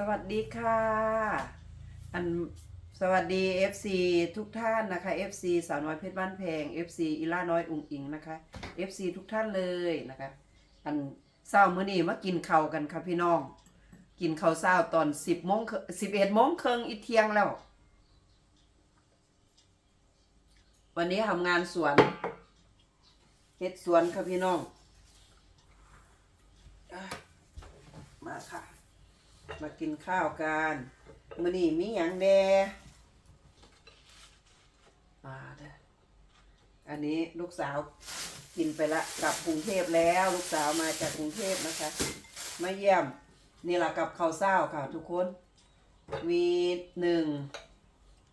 สวัสดีค่ะ อันสวัสดี FC ทุกท่านนะคะ FC สาวน้อยเพชรบ้านแพง FC อีล่าน้อยอุงอิงนะคะ FC ทุกท่านเลยนะคะ อันเช้ามื้อนี้มากินข้าวกันค่ะพี่น้อง กินข้าวเช้าตอน10โมง11โมงครึ่งอีเที่ยงแล้ว วันนี้ทำงานสวนเฮ็ดสวนค่ะพี่น้อง มาค่ะ มากินข้าวกันมื้อนี้มีหยังแดมาเด้ออันนี้ลูกสาวกินไปละกลับกรุงเทพแล้ว ลูกสาวมาจากกรุงเทพนะคะมาเยี่ยมนี่แหละกับข้าวเช้าค่ะทุกคน มีหนึ่ง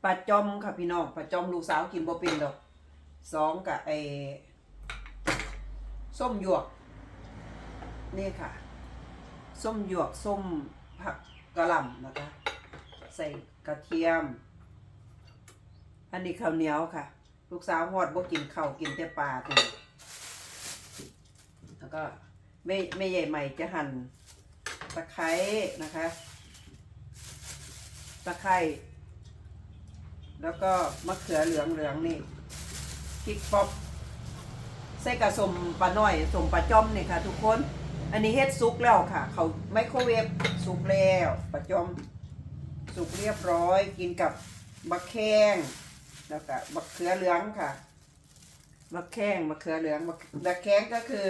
ปลาจอมค่ะพี่น้องปลาจอมลูกสาวกินบ่เป็นดอกสองกับไอ้ส้มหยวก นี่ค่ะ ส้มหยวกส้ม ผักกระหล่ำนะคะ ใส่กระเทียม อันนี้ข้าวเหนียวค่ะ ลูกสาวหอดบ่กินข้าวกินแต่ปลาตัวนี้แล้วก็ไม่ไม่ใหญ่ใหม่จะหั่นตะไคร้นะคะ ตะไคร้แล้วก็มะเขือเหลืองเหลืองๆนี่พริกป๊อปใส่กระสมปลาหน้อยสมปลาจ้อมนี่ค่ะ ทุกคน อันนี้เฮ็ดซุกแล้วค่ะ เขา ไมโครเวฟซุกแล้วปลาจ้อมสุกเรียบร้อยกินกับมะแข้งแล้วก็มะเขือเหลืองค่ะมะแข้งมะเขือเหลืองมะมะแข้งก็คือ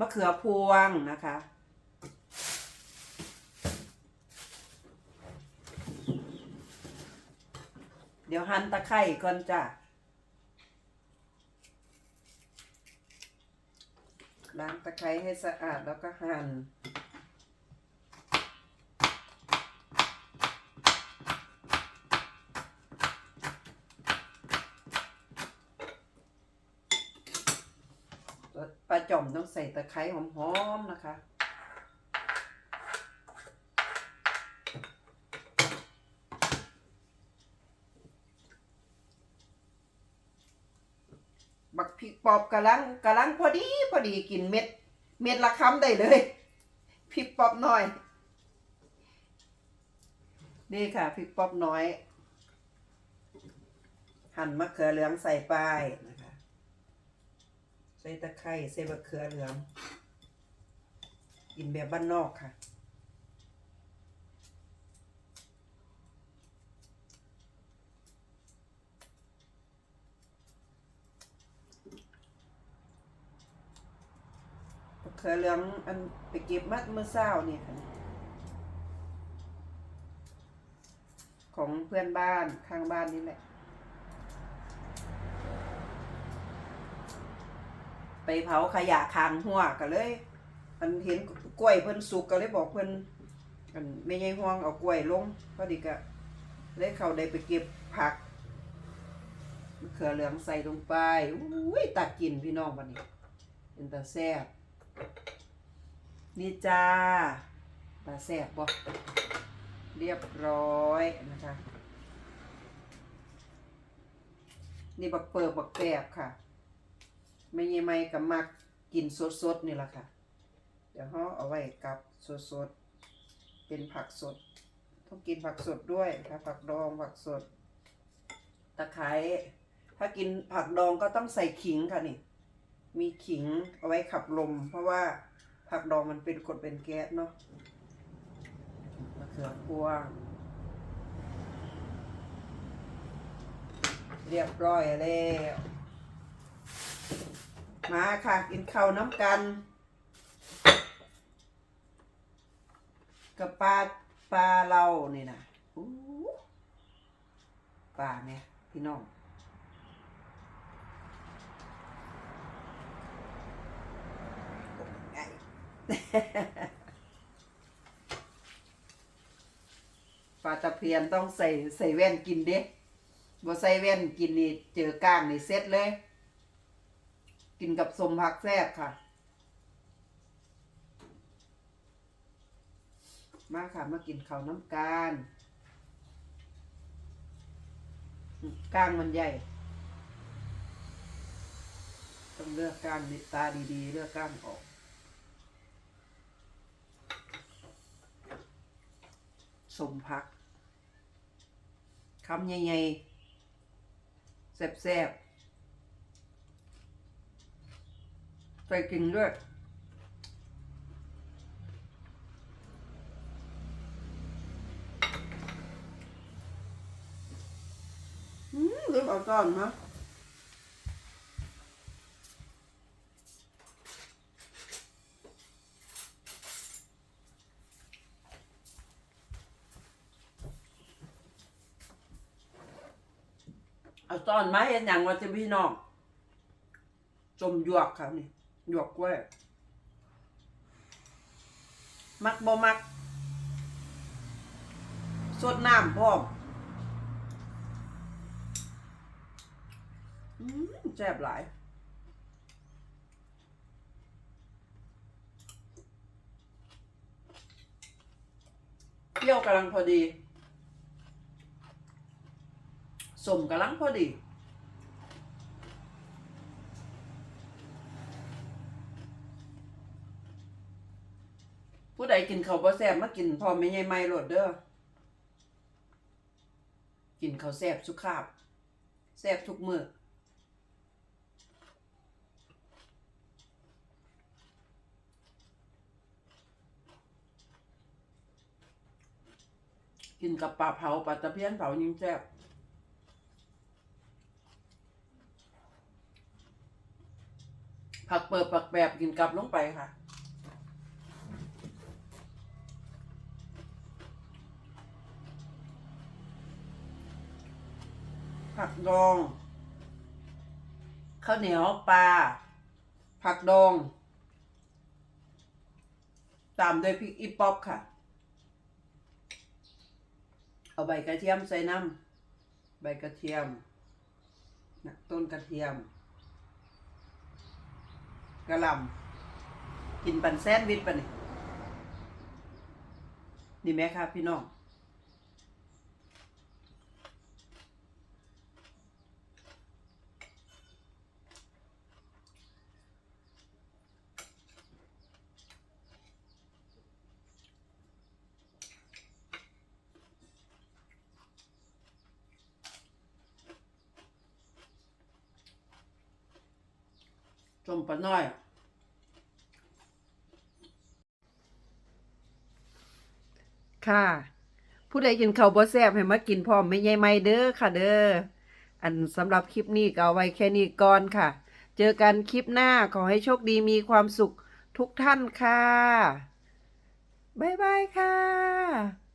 มะเขือพวงนะคะเดี๋ยวหั่นตะไคร่ก่อนจ้ะล้างตะไคร้ให้สะอาดแล้วก็หั่น ปลาจ่อมต้องใส่ตะไคร้หอมๆนะคะ บักพริกปอบกะลังกะลังพอดีพอดีกินเม็ด เม็ดละคำได้เลยพริกปอบน้อย นี่ค่ะพริกปอบน้อย หั่นมะเขือเหลืองใส่ไปนะคะ ส่ตะไคร้ใส่มะเขือเหลืองกินแบบบ้านนอกค่ะมะเขือเหลืองอันไปเก็บมัดเมื่อเช้านี่ค่ะ ของเพื่อนบ้านข้างบ้านนี่แหละ ไปเผาขยะคางหัวกันเลยมันเห็นกล้วยเพิ่นสุกก็เลยบอกเพิ่นอันไม่ใช่ห่วงเอากล้วยลงพอดีก็เลยเขาได้ไปเก็บผักมะเขือเหลืองใส่ลงไปอุ้ยตักกินพี่น้องวันนี้เป็นตาแซ่บนี่จ้าตาแซ่บบ่เรียบร้อยนะคะนี่บักเปิบบักแปบค่ะ ไม่ยังไม่กับมักกินสดๆนี่แหละค่ะ เดี๋ยวเขาเอาไว้กับสดๆเป็นผักสด ต้องกินผักสดด้วยค่ะผักดองผักสด ตะไคร้ถ้ากินผักดองก็ต้องใส่ขิงค่ะนี่ มีขิงเอาไว้ขับลม เพราะว่าผักดองมันเป็นกรดเป็นแก๊สเนาะมะเขือพวงเรียบร้อยแล้ว มาค่ะกินข้าวน้ำกัน กับปลาปลาเรานี่นะปลาเนี่ยพี่น้องไงปลาตะเพียนต้องใส่ใส่แว่นกินเด้บ่ใส่แว่นกินนี่เจอก้างนี่เซ็ตเลย กินกับสมผักแซ่บค่ะ มาค่ะ มากินข้าวน้ำกานก้างมันใหญ่ ต้องเลือกก้างตาดีๆ เลือกก้างออกสมพักคำใหญ่ๆแซ่บๆ ใส่กินด้วยอืมลืมเอาจอนมาเอาจอนมาเห็นอย่างว่าจะพี่น้องจมยวกครับนี่ หยวกกล้วย มักบ่มักสดน้ำพร้อมอืมแซ่บหลายเปรี้ยวกำลังพอดีสมกำลังพอดี ผู้ใด กินข้าวบ่แซ่บมากินพร้อมไม่ใหญ่ไม่โลดเด้อกินข้าวแซ่บสุขภาพแซ่บทุกมือกินกับปลาเผาปลาตะเพียนเผายิ่งแซ่บผักเปิดผักแบบกินกลับลงไปค่ะ ผักดองข้าวเหนียวปลา ผักดอง ตามด้วยพริกอีป๊อปค่ะ เอาใบกระเทียมใส่น้ำใบกระเทียมนะต้นกระเทียม กระหลำกินปันแซนด์วิชปะนี่นี่ไหมครับพี่น้อง จมปลาน้อยค่ะ ผู้ใดกินข้าวบ่แซ่บให้มากินพร้อมไม่ใหญ่ไม่เด้อค่ะเด้ออันสำหรับคลิปนี้ก็เอาไว้แค่นี้ก่อนค่ะ เจอกันคลิปหน้าขอให้โชคดีมีความสุขทุกท่านค่ะ บ๊ายบายค่ะ